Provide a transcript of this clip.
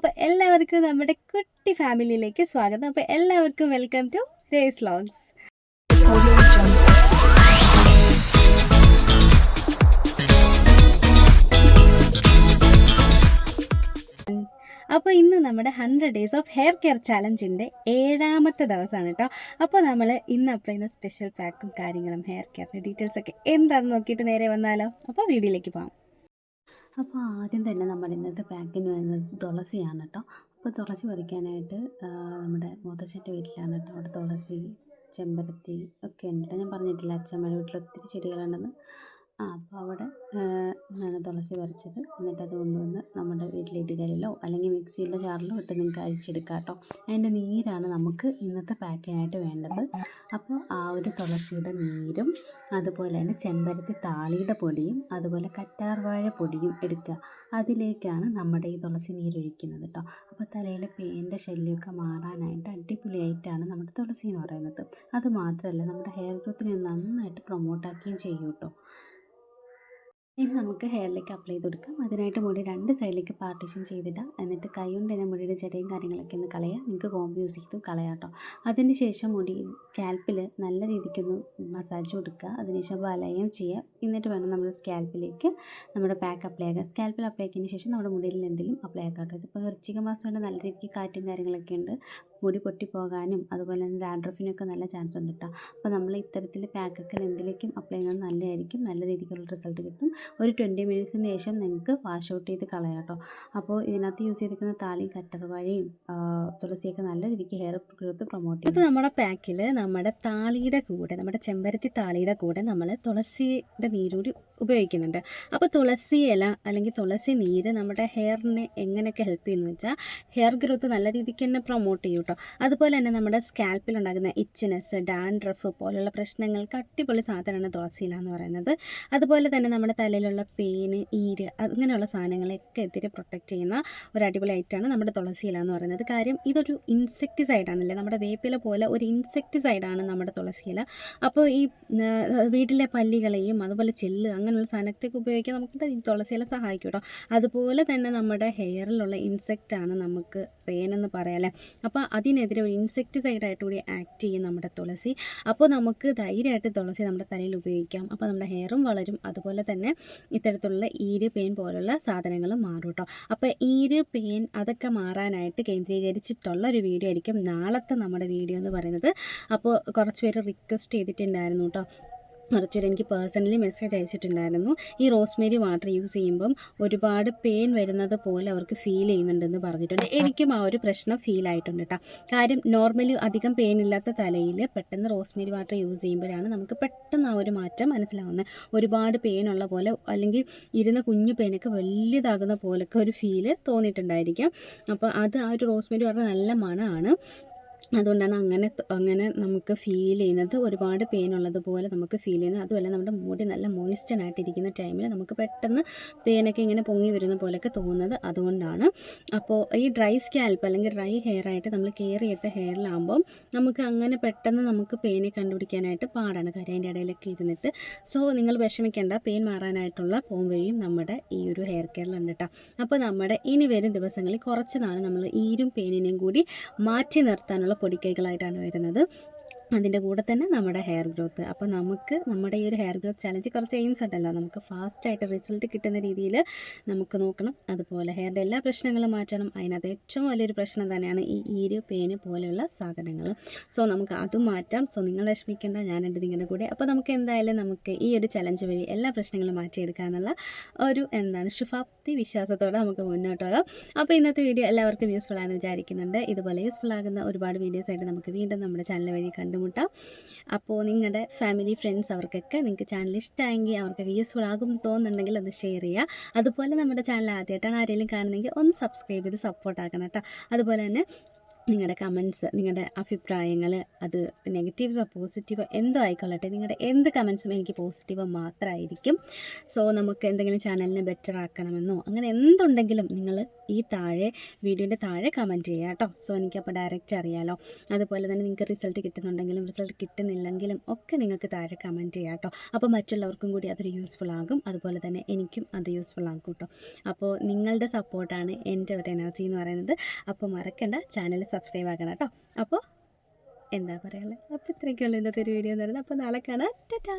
അപ്പോൾ എല്ലാവർക്കും നമ്മുടെ കുട്ടി ഫാമിലിയിലേക്ക് സ്വാഗതം. അപ്പോൾ എല്ലാവർക്കും വെൽക്കം ടു രേസ് ലോഗ്സ് അപ്പോൾ ഇന്ന് നമ്മുടെ hundred days of hair care ചാലഞ്ചിന്റെ ഏഴാമത്തെ ദിവസമാണ് കേട്ടോ അപ്പോൾ നമ്മൾ ഇന്ന് അപ്ലൈ ചെയ്യുന്ന സ്പെഷ്യൽ പാക്കും കാര്യങ്ങളും ഹെയർ കെയറിന്റെ ഡീറ്റെയിൽസ് ഒക്കെ എന്താണെന്ന് നോക്കിയിട്ട് നേരെ വന്നാലോ. അപ്പോൾ വീഡിയോയിലേക്ക് പോകാം അപ്പോൾ ആദ്യം തന്നെ നമ്മൾ ഇന്നത്തെ പാക്കിന് വരുന്നത് തുളസിയാണ് കേട്ടോ. അപ്പോൾ തുളസി പറിക്കാനായിട്ട് നമ്മുടെ മുത്തശ്ശന്റെ വീട്ടിലാണ് കേട്ടോ. അവിടെ തുളസി ചെമ്പരത്തി ഒക്കെ ഉണ്ട്. ഞാൻ പറഞ്ഞിട്ടില്ല അച്ഛമ്മയുടെ വീട്ടിൽ ഒത്തിരി ചെടികളുണ്ടെന്ന്. ആ അപ്പോൾ അവിടെ എന്താണ് തുളസി പറിച്ചത്. എന്നിട്ട് അത് കൊണ്ടുവന്ന് നമ്മുടെ വീട്ടിലെ ഇടുകയിലോ അല്ലെങ്കിൽ മിക്സിയിലെ ജാറിലോ ഇട്ട് നിങ്ങൾക്ക് അരിച്ചെടുക്കാം കേട്ടോ അതിന്റെ നീരാണ് നമുക്ക് ഇന്നത്തെ പാക്കിനായിട്ട് വേണ്ടത്. അപ്പോൾ ആ ഒരു തുളസിയുടെ നീരും അതുപോലെ തന്നെ ചെമ്പരത്തി താളിയുടെ പൊടിയും അതുപോലെ കറ്റാർവാഴ പൊടിയും എടുക്കുക. അതിലേക്കാണ് നമ്മുടെ ഈ തുളസി നീരൊഴിക്കുന്നത് കേട്ടോ. അപ്പോൾ തലയിലെ പേന്റെ ശല്യമൊക്കെ മാറാനായിട്ട് അടിപൊളിയായിട്ടാണ് നമ്മുടെ തുളസി എന്ന് പറയുന്നത്. അത് മാത്രമല്ല നമ്മുടെ ഹെയർ ഗ്രോത്തിനെ നന്നായിട്ട് പ്രൊമോട്ടാക്കുകയും ചെയ്യും കേട്ടോ. ഇനി നമുക്ക് ഹെയറിലേക്ക് അപ്ലൈ ചെയ്ത് കൊടുക്കാം. അതിനായിട്ട് മുടി രണ്ട് സൈഡിലേക്ക് പാർട്ടീഷൻ ചെയ്തിടാം. എന്നിട്ട് കൈ കൊണ്ട് തന്നെ മുടിയുടെ ചെടിയും കാര്യങ്ങളൊക്കെ ഒന്ന് കളയാം. നിങ്ങൾക്ക് കോമ്പ് യൂസ് ചെയ്ത് കളയാം കേട്ടോ അതിന് ശേഷം മുടി സ്കാൽപ്പിൽ നല്ല രീതിക്കൊന്ന് മസാജ് കൊടുക്കുക. അതിനുശേഷം വലയം ചെയ്യുക എന്നിട്ട് വേണം നമ്മുടെ സ്കാൽപ്പിലേക്ക് നമ്മുടെ പാക്ക് അപ്ലൈ ആക്കുക സ്കാൽപ്പിൽ അപ്ലൈ ആക്കിയതിന് ശേഷം നമ്മുടെ മുടിയിൽ എന്തെങ്കിലും അപ്ലൈ ആക്കാം കേട്ടോ ഇതിപ്പോൾ വൃശ്ചിക മാസം കൊണ്ട് നല്ല രീതിക്ക് കാറ്റും കാര്യങ്ങളൊക്കെ ഉണ്ട്. മുടി പൊട്ടിപ്പോകാനും അതുപോലെ തന്നെ ഡാൻഡ്രഫിനൊക്കെ നല്ല ചാൻസ് ഉണ്ട് കേട്ടോ അപ്പോൾ നമ്മൾ ഇത്തരത്തിൽ പാക്കൊക്കെ എന്തിലേക്കും അപ്ലൈ ചെയ്യുന്നത് നല്ലതായിരിക്കും. നല്ല രീതിക്കുള്ള റിസൾട്ട് കിട്ടും. ഒരു ട്വന്റി മിനിറ്റ്സിന് ശേഷം നിങ്ങൾക്ക് വാഷ് ഔട്ട് ചെയ്ത് കളയാം കേട്ടോ. അപ്പോൾ ഇതിനകത്ത് യൂസ് ചെയ്തിരിക്കുന്ന താലിയും കറ്റർവാഴയും വഴിയും തുളസിയൊക്കെ നല്ല രീതിക്ക് ഹെയർ ഗ്രോത്ത് പ്രൊമോട്ട് ചെയ്യും. നമ്മുടെ പാക്കിൽ നമ്മുടെ താളിയുടെ കൂടെ നമ്മുടെ ചെമ്പരത്തി താളിയുടെ കൂടെ നമ്മൾ തുളസിയുടെ നീരൂടി ഉപയോഗിക്കുന്നുണ്ട്. അപ്പോൾ തുളസി ഇല അല്ലെങ്കിൽ തുളസി നീര് നമ്മുടെ ഹെയറിനെ എങ്ങനെയൊക്കെ ഹെൽപ്പ് ചെയ്യുന്നു വെച്ചാൽ ഹെയർ ഗ്രോത്ത് നല്ല രീതിക്ക് തന്നെ പ്രൊമോട്ട് ചെയ്യും കേട്ടോ. അതുപോലെ തന്നെ നമ്മുടെ സ്കാൽപ്പിൽ ഉണ്ടാകുന്ന ഇച്ചിനെസ് ഡാൻഡ്രഫ് പോലുള്ള പ്രശ്നങ്ങൾക്ക് അടിപൊളി സാധനമാണ് തുളസി ഇല എന്ന് പറയുന്നത്. അതുപോലെ തന്നെ നമ്മുടെ തലയിലുള്ള പെയിന് ഈര് അങ്ങനെയുള്ള സാധനങ്ങളെയൊക്കെ എതിരെ പ്രൊട്ടക്റ്റ് ചെയ്യുന്ന ഒരു അടിപൊളി ഐറ്റമാണ് നമ്മുടെ തുളസി ഇല എന്ന് പറയുന്നത്. കാര്യം ഇതൊരു ഇൻസെക്റ്റിസൈഡാണല്ലേ നമ്മുടെ വേപ്പില പോലെ ഒരു ഇൻസെക്ടിസൈഡാണ് നമ്മുടെ തുളസി ഇല. അപ്പോൾ ഈ വീട്ടിലെ പല്ലികളെയും അതുപോലെ ചെല്ല് അങ്ങനെയുള്ള സാധനത്തേക്ക് ഉപയോഗിക്കാൻ നമുക്ക് ഈ തുളസി ഇല സഹായിക്കും കേട്ടോ. അതുപോലെ തന്നെ നമ്മുടെ ഹെയറിലുള്ള ഇൻസെക്റ്റാണ് നമുക്ക് പേനെന്ന് പറയാല്ലേ അപ്പോൾ അതിനെതിരെ ഒരു ഇൻസെക്ടിസൈഡായിട്ട് കൂടി ആക്ട് ചെയ്യും നമ്മുടെ തുളസി. അപ്പോൾ നമുക്ക് ധൈര്യമായിട്ട് തുളസി നമ്മുടെ തലയിൽ ഉപയോഗിക്കാം. അപ്പോൾ നമ്മുടെ ഹെയറും വളരും. അതുപോലെ തന്നെ ഇത്തരത്തിലുള്ള ഈര് പെയിൻ പോലുള്ള സാധനങ്ങൾ മാറും കേട്ടോ അപ്പോൾ ഈര് പെയിൻ അതൊക്കെ മാറാനായിട്ട് കേന്ദ്രീകരിച്ചിട്ടുള്ള ഒരു വീഡിയോ ആയിരിക്കും നാളത്തെ നമ്മുടെ വീഡിയോ എന്ന് പറയുന്നത്. അപ്പോൾ കുറച്ച് പേര് റിക്വസ്റ്റ് ചെയ്തിട്ടുണ്ടായിരുന്നു കേട്ടോ. കുറച്ച് പേര് എനിക്ക് പേഴ്സണലി മെസ്സേജ് അയച്ചിട്ടുണ്ടായിരുന്നു. ഈ റോസ്മേരി വാട്ടർ യൂസ് ചെയ്യുമ്പം ഒരുപാട് പെയിൻ വരുന്നത് പോലെ അവർക്ക് ഫീൽ ചെയ്യുന്നുണ്ടെന്ന് പറഞ്ഞിട്ടുണ്ട്. എനിക്കും ആ ഒരു പ്രശ്നം ഫീൽ ആയിട്ടുണ്ട് കേട്ടോ കാര്യം നോർമലി അധികം പെയിൻ ഇല്ലാത്ത തലയിൽ പെട്ടെന്ന് റോസ്മേരി വാട്ടർ യൂസ് ചെയ്യുമ്പോഴാണ് നമുക്ക് പെട്ടെന്ന് ആ ഒരു മാറ്റം മനസ്സിലാവുന്നത്. ഒരുപാട് പെയിൻ ഉള്ള പോലെ അല്ലെങ്കിൽ ഇരുന്ന കുഞ്ഞു പെയിനൊക്കെ വലിയതാകുന്ന പോലൊക്കെ ഒരു ഫീൽ തോന്നിയിട്ടുണ്ടായിരിക്കും. അപ്പോൾ അത് ആ ഒരു റോസ്മേരി വാട്ടർ നല്ല മണമാണ്. അതുകൊണ്ടാണ് അങ്ങനെ അങ്ങനെ നമുക്ക് ഫീൽ ചെയ്യുന്നത്. ഒരുപാട് പെയിൻ ഉള്ളതുപോലെ നമുക്ക് ഫീൽ ചെയ്യുന്നത്. അതുമല്ല നമ്മുടെ മുടി നല്ല മോയിസ്റ്റൻ ആയിട്ടിരിക്കുന്ന ടൈമിൽ നമുക്ക് പെട്ടെന്ന് പെയിനൊക്കെ ഇങ്ങനെ പൊങ്ങി വരുന്ന പോലെയൊക്കെ തോന്നുന്നത് അതുകൊണ്ടാണ്. അപ്പോൾ ഈ ഡ്രൈ സ്കാൽപ്പ് അല്ലെങ്കിൽ ഡ്രൈ ഹെയർ ആയിട്ട് നമ്മൾ കെയർ ചെയ്ത ഹെയറിലാകുമ്പം നമുക്ക് അങ്ങനെ പെട്ടെന്ന് നമുക്ക് പെയിനെ കണ്ടുപിടിക്കാനായിട്ട് പാടാണ്. കാര്യം ഇടയിലൊക്കെ ഇരുന്നിട്ട്. സോ നിങ്ങൾ വിഷമിക്കേണ്ട. പെയിൻ മാറാനായിട്ടുള്ള പോം വഴിയും നമ്മുടെ ഈ ഒരു ഹെയർ കെയറിലുണ്ട് കേട്ടോ അപ്പോൾ നമ്മുടെ ഇനി വരും ദിവസങ്ങളിൽ കുറച്ച് നാൾ നമ്മൾ ഈരും പെയിനിനെയും കൂടി മാറ്റി നിർത്താനുള്ള പൊടിക്കൈകളായിട്ടാണ് വരുന്നത്. അതിന്റെ കൂടെ തന്നെ നമ്മുടെ ഹെയർ ഗ്രോത്ത് അപ്പോൾ നമുക്ക് നമ്മുടെ ഈ ഒരു ഹെയർ ഗ്രോത്ത് ചലഞ്ച് കുറച്ച് എയിംസ് ഉണ്ടല്ലോ. നമുക്ക് ഫാസ്റ്റായിട്ട് റിസൾട്ട് കിട്ടുന്ന രീതിയിൽ നമുക്ക് നോക്കണം. അതുപോലെ ഹെയറിന്റെ എല്ലാ പ്രശ്നങ്ങളും മാറ്റണം. അതിനകത്ത് ഏറ്റവും വലിയൊരു പ്രശ്നം തന്നെയാണ് ഈ ഈര് പേന് പോലെയുള്ള സാധനങ്ങൾ. സോ നമുക്ക് അതും മാറ്റാം. സോ നിങ്ങൾ വിഷമിക്കേണ്ട. ഞാനുണ്ട് നിങ്ങളുടെ കൂടെ. അപ്പോൾ നമുക്ക് എന്തായാലും നമുക്ക് ഈ ഒരു ചലഞ്ച് വഴി എല്ലാ പ്രശ്നങ്ങളും മാറ്റിയെടുക്കുക എന്നുള്ള ഒരു എന്താണ് ശുഭാപ്തി വിശ്വാസത്തോടെ നമുക്ക് മുന്നോട്ട് പോകാം. അപ്പോൾ ഇന്നത്തെ വീഡിയോ എല്ലാവർക്കും യൂസ്ഫുൾ ആണെന്ന് വിചാരിക്കുന്നുണ്ട്. ഇതുപോലെ യൂസ്ഫുൾ ആകുന്ന ഒരുപാട് വീഡിയോസ് ആയിട്ട് നമുക്ക് വീണ്ടും നമ്മുടെ ചാനൽ വഴി കണ്ടുമുട്ടാം. അപ്പോൾ നിങ്ങളുടെ ഫാമിലി ഫ്രണ്ട്സ് അവർക്കൊക്കെ നിങ്ങൾക്ക് ചാനൽ ഇഷ്ടമായെങ്കിൽ അവർക്കൊക്കെ യൂസ്ഫുൾ ആകും തോന്നുന്നുണ്ടെങ്കിൽ ഒന്ന് ഷെയർ ചെയ്യുക അതുപോലെ നമ്മുടെ ചാനൽ ആദ്യമായിട്ടാണ് ആരെങ്കിലും കാണുന്നതെങ്കിൽ ഒന്ന് സബ്സ്ക്രൈബ് ചെയ്ത് സപ്പോർട്ട് ആക്കണം കേട്ടോ. അതുപോലെ തന്നെ നിങ്ങളുടെ കമൻസ് നിങ്ങളുടെ അഭിപ്രായങ്ങൾ അത് നെഗറ്റീവ്സോ പോസിറ്റീവോ എന്തോ ആയിക്കൊള്ളട്ടെ. നിങ്ങളുടെ എന്ത് കമൻസും എനിക്ക് പോസിറ്റീവോ മാത്രമായിരിക്കും സോ നമുക്ക് എന്തെങ്കിലും ചാനലിനെ ബെറ്റർ ആക്കണമെന്നോ അങ്ങനെ എന്തുണ്ടെങ്കിലും നിങ്ങൾ ഈ താഴെ വീഡിയോന്റെ താഴെ കമന്റ് ചെയ്യുക കേട്ടോ സോ എനിക്കപ്പോൾ ഡയറക്റ്റ് അറിയാലോ. അതുപോലെ തന്നെ നിങ്ങൾക്ക് റിസൾട്ട് കിട്ടുന്നുണ്ടെങ്കിലും റിസൾട്ട് കിട്ടുന്നില്ലെങ്കിലും ഒക്കെ നിങ്ങൾക്ക് താഴെ കമന്റ് ചെയ്യാം കേട്ടോ അപ്പോൾ മറ്റുള്ളവർക്കും കൂടി അതൊരു യൂസ്ഫുൾ ആകും. അതുപോലെ തന്നെ എനിക്കും അത് യൂസ്ഫുൾ ആകും കേട്ടോ അപ്പോൾ നിങ്ങളുടെ സപ്പോർട്ടാണ് എന്റെ ഒരു എനർജി എന്ന് പറയുന്നത്. അപ്പോൾ മറക്കണ്ട ചാനൽ സബ്സ്ക്രൈബ് ആക്കണം കേട്ടോ അപ്പോൾ എന്താ പറയുക അപ്പോൾ ഇത്രയൊക്കെയുള്ളൂ ഇന്നത്തെ ഒരു വീഡിയോ എന്ന് പറയുന്നത്. അപ്പോൾ നാളെ കാണാം. ടാറ്റാ!